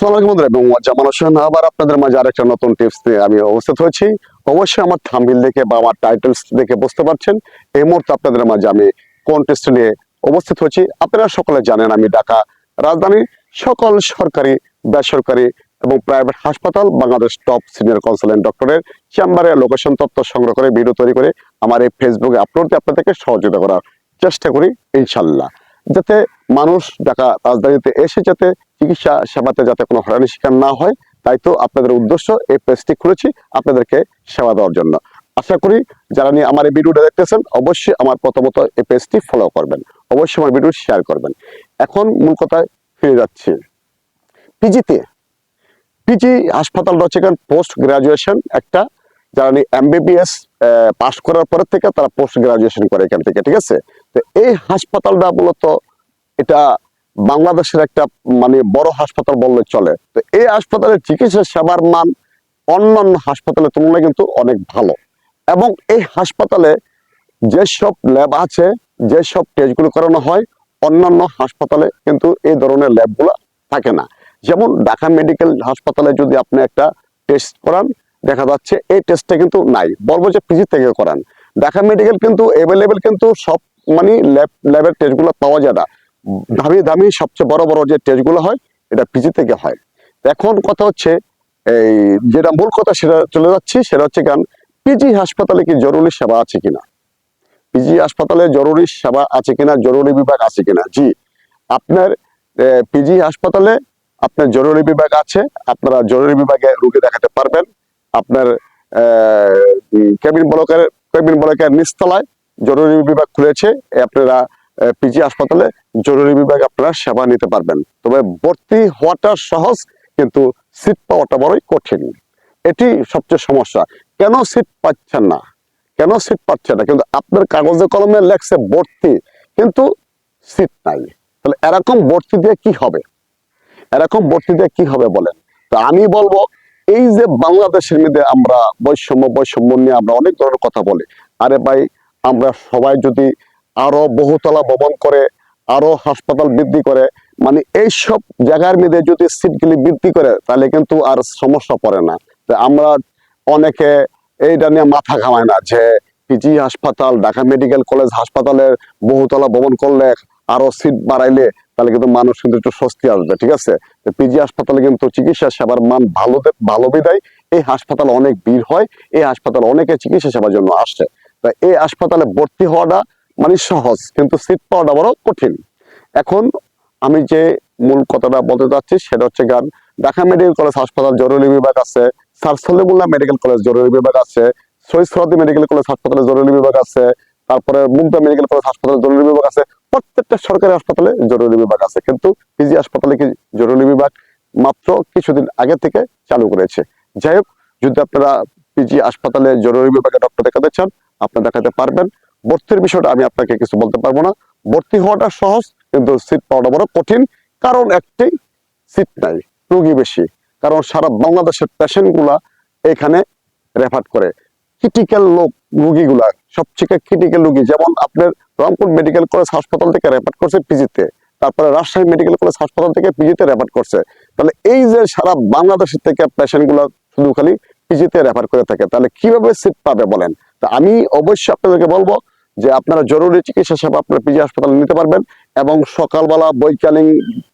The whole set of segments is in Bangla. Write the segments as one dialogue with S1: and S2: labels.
S1: আসসালামু আলাইকুম বন্ধুরা, এবং জামান হোসেন আবার আপনাদের মাঝে আরেকটা নতুন টিপস নিয়ে আমি উপস্থিত হয়েছি। অবশ্যই আমার থাম্বিল দেখে বা আমার টাইটেলস দেখে বুঝতে পারছেন, এই মুহূর্তে আপনাদের মাঝে আমি কোন টেস্ট নিয়ে উপস্থিত হয়েছি। আপনারা সকলে জানেন আমি ঢাকা রাজধানীর সকল সরকারি, বেসরকারি এবং প্রাইভেট হাসপাতাল, বাংলাদেশ টপ সিনিয়র কনসালটেন্ট ডক্টরের চেম্বারে লোকেশন তথ্য সংগ্রহ করে ভিডিও তৈরি করে আমার এই ফেসবুকে আপলোড দিয়ে আপনাদেরকে সহযোগিতা করার চেষ্টা করি ইনশাল্লাহ যাতে মানুষ ঢাকা রাজধানীতে এসে যাতে চিকিৎসা সেবাতে যাতে কোনো হয়রানি শিকার না হয়, তাই তো আপনাদের উদ্দেশ্য এই পেজটি খুলেছি আপনাদেরকে সেবা দেওয়ার জন্য। আশা করি যারা নিয়ে আমার এই ভিডিওটা দেখতেছেন, অবশ্যই আমার প্রথমত এই পেজটি ফলো করবেন। অবশ্যই আমার ভিডিও শেয়ার করবেন। এখন মূল কথায় ফিরে যাচ্ছি। পিজিতে। পিজি হাসপাতাল রয়েছে পোস্ট গ্রাজুয়েশন একটা। যারা এমবিবিএস পাস করার পরের থেকে তারা পোস্ট গ্রাজুয়েশন করে এখান থেকে, ঠিক আছে? তো এই হাসপাতালটা মূলত এটা বাংলাদেশের একটা মানে বড় হাসপাতাল বললে চলে। তো এই হাসপাতালের চিকিৎসা সেবার মান অন্যান্য হাসপাতালের তুলনায় কিন্তু অনেক ভালো। এবং এই হাসপাতালে যেসব ল্যাব আছে, যেসব টেস্টগুলো করানো হয়, অন্যান্য হাসপাতালে কিন্তু এই ধরনের ল্যাবগুলো থাকে না। যেমন ঢাকা মেডিকেল হাসপাতালে যদি আপনি একটা টেস্ট করান, দেখা যাচ্ছে এই টেস্টটা কিন্তু নাই। বলব যে পিজি থেকে করান। ঢাকা মেডিকেল কিন্তু অ্যাভেলেবেল কিন্তু সব মানে ল্যাব, ল্যাবের টেস্টগুলো পাওয়া যায় না। দামি দামি সবচেয়ে বড় বড় যে টেস্টগুলো হয়, এটা পিজি থেকে হয়। এখন কথা হচ্ছে, এই যেটা মূল কথা সেটা চলে যাচ্ছি, সেটা হচ্ছে কারণ পিজি হাসপাতালে কি জরুরি সেবা আছে কিনা? পিজি হাসপাতালে জরুরি সেবা আছে কিনা, জরুরি বিভাগ আছে কিনা? জি, আপনার পিজি হাসপাতালে আপনার জরুরি বিভাগ আছে, আপনারা জরুরি বিভাগে রোগী দেখাতে পারবেন। আপনার কেবিন ব্লকের কেবিন ব্লকের নিচতলায় জরুরি বিভাগ খুলেছে আপনারা পিজি হাসপাতালে জরুরি বিভাগ আপনারা সেবা নিতে পারবেন। তবে ভর্তি হওয়াটা সহজ, কিন্তু সিট পাওয়াটা বড়ই কঠিন। এটি সবচেয়ে সমস্যা। কেন সিট পাচ্ছেন না? কেন সিট পাচ্ছে না? কিন্তু আপনার কাগজে কলমে লেখছে ভর্তি, কিন্তু সিট নাই। তাহলে এরকম ভর্তি দিয়ে কি হবে? এরকম ভর্তি দিয়ে কি হবে বলেন? তো আমি বলব, এই যে বাংলাদেশের মধ্যে আমরা বৈষম্য বৈষম্য নিয়ে আমরা অনেক ধরনের কথা বলি। আরে ভাই, আমরা সবাই যদি আরও বহুতলা ভবন করে, আরও হাসপাতাল বৃদ্ধি করে মানে এইসব জায়গার মধ্যে যদি সিটগুলি বৃদ্ধি করে, তাহলে কিন্তু আর সমস্যা পড়ে না। আমরা অনেকে এইটা নিয়ে মাথা ঘামায় না যে পিজি হাসপাতাল, ঢাকা মেডিকেল কলেজ হাসপাতালের বহুতলা ভবন করলে আরও সিট বাড়াইলে তাহলে কিন্তু মানুষ কিন্তু একটু স্বস্তি আসবে, ঠিক আছে? পিজি হাসপাতালে কিন্তু চিকিৎসা সেবার মান ভালো ভালো বিদায়। এই হাসপাতালে অনেক ভিড় হয়, এই হাসপাতাল অনেকে চিকিৎসা সেবার জন্য আসে। তা এই হাসপাতালে ভর্তি হওয়াটা মানে সহজ, কিন্তু সিট পাওয়াটা বড় কঠিন। এখন আমি যে মূল কথাটা বলতে চাচ্ছি সেটা হচ্ছে গান ঢাকা মেডিকেল কলেজ হাসপাতাল জরুরি বিভাগ আছে, স্যার সলিমুল্লাহ মেডিকেল কলেজ জরুরি বিভাগ আছে শহীদ সরাদি মেডিকেল কলেজ হাসপাতালে জরুরি বিভাগ আছে, তারপরে মুগদা মেডিকেল কলেজ হাসপাতালে জরুরি বিভাগ আছে, প্রত্যেকটা সরকারি হাসপাতালে জরুরি বিভাগ আছে, কিন্তু পিজি হাসপাতালে কি জরুরি বিভাগ মাত্র কিছুদিন আগে থেকে চালু করেছে। যাই হোক, যদি আপনারা পিজি হাসপাতালে জরুরি বিভাগে ডক্টর দেখাতে চান, আপনারা দেখাতে পারবেন। ভর্তির বিষয়টা আমি আপনাকে কিছু বলতে পারব না। ভর্তি হওয়াটা সহজ, কিন্তু সিট পাওয়াটা বড় কঠিন। কারণ একটাই সিট নাই, রোগী বেশি। কারণ সারা বাংলাদেশের পেশেন্টগুলা এখানে রেফার করে। ক্রিটিক্যাল লোক রোগীগুলা সবচেয়ে ক্রিটিক্যাল রোগী। যেমন আপনার রংপুর মেডিকেল কলেজ হাসপাতাল থেকে রেফার করছে পিজিতে। তারপরে রাজশাহী মেডিকেল কলেজ হাসপাতাল থেকে পিজিতে রেফার করছে। তাহলে এই যে সারা বাংলাদেশের থেকে পেশেন্টগুলা শুধু খালি পিজিতে রেফার করে থাকে, তাহলে কীভাবে সিট পাবে বলেন? তা আমি অবশ্যই আপনাদেরকে বলব যে আপনারা জরুরি চিকিৎসা সেবা আপনারা পিজি হাসপাতালে নিতে পারবেন এবং সকালবেলা বৈকালীন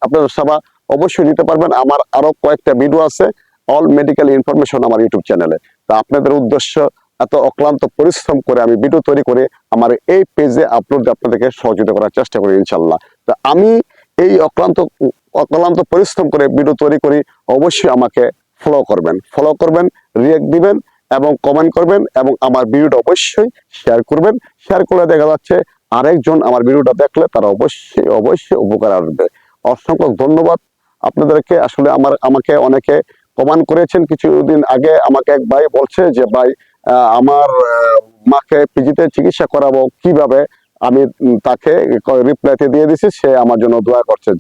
S1: আপনারা সেবা অবশ্যই নিতে পারবেন। আমার আরও কয়েকটা ভিডিও আছে অল মেডিকেল ইনফরমেশন আমার ইউটিউব চ্যানেলে তা আপনাদের উদ্দেশ্য এত অক্লান্ত পরিশ্রম করে আমি ভিডিও তৈরি করে আমার এই পেজে আপলোড আপনাদেরকে সহযোগিতা করার চেষ্টা করি ইনশাল্লাহ তা আমি এই অক্লান্ত অক্লান্ত পরিশ্রম করে ভিডিও তৈরি করি, অবশ্যই আমাকে ফলো করবেন। ফলো করবেন রিয়েক্ট দিবেন এবং কমেন্ট করবেন এবং আমার ভিডিওটা অবশ্যই শেয়ার করবেন। শেয়ার করে দেখা যাচ্ছে আরেকজন আমার ভিডিওটা দেখলে তারা অবশ্যই অবশ্যই উপকার আসবে। অসংখ্য ধন্যবাদ। আপনাদেরকে আসলে আমার, আমাকে অনেকে কমান করেছেন কিছুদিন আগে। আমাকে এক ভাই বলছে যে, ভাই আমার মাকে পিজিতে চিকিৎসা করাবো কীভাবে? আমি তাকে রিপ্লাইতে দিয়ে দিছি, সে আমার জন্য দোয়া করছে।